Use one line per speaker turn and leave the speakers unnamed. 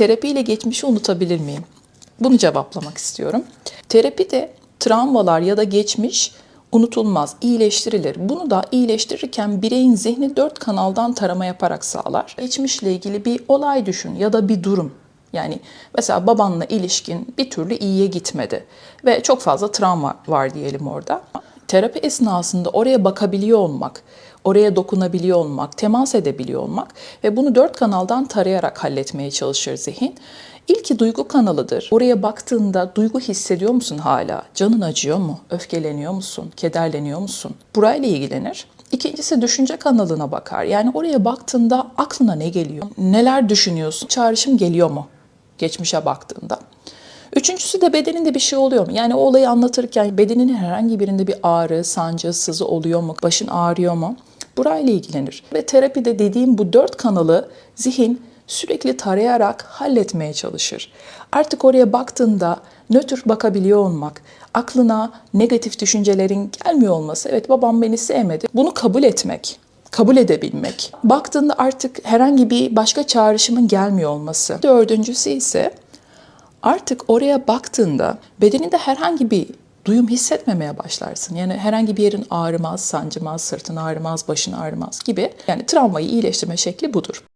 terapiyle geçmişi unutabilir miyim? Bunu cevaplamak istiyorum. Terapide travmalar ya da geçmiş unutulmaz, iyileştirilir. Bunu da iyileştirirken bireyin zihni dört kanaldan tarama yaparak sağlar. Geçmişle ilgili bir olay düşün ya da bir durum. Yani mesela babanla ilişkin bir türlü iyiye gitmedi ve çok fazla travma var diyelim orada. Terapi esnasında oraya bakabiliyor olmak, oraya dokunabiliyor olmak, temas edebiliyor olmak ve bunu dört kanaldan tarayarak halletmeye çalışır zihin. İlki duygu kanalıdır. Oraya baktığında duygu hissediyor musun hala? Canın acıyor mu? Öfkeleniyor musun? Kederleniyor musun? Burayla ilgilenir. İkincisi düşünce kanalına bakar. Yani oraya baktığında aklına ne geliyor? Neler düşünüyorsun? Çağrışım geliyor mu? Geçmişe baktığında. Üçüncüsü de bedeninde bir şey oluyor mu? Yani o olayı anlatırken bedeninin herhangi birinde bir ağrı, sancı, sızı oluyor mu? Başın ağrıyor mu? Burayla ilgilenir. Ve terapide dediğim bu dört kanalı zihin sürekli tarayarak halletmeye çalışır. Artık oraya baktığında nötr bakabiliyor olmak, aklına negatif düşüncelerin gelmiyor olması, evet babam beni sevmedi, bunu kabul etmek, kabul edebilmek. Baktığında artık herhangi bir başka çağrışımın gelmiyor olması. Dördüncüsü ise artık oraya baktığında bedeninde herhangi bir duyum hissetmemeye başlarsın. Yani herhangi bir yerin ağrımaz, sancımaz, sırtın ağrımaz, başın ağrımaz gibi. Yani travmayı iyileştirme şekli budur.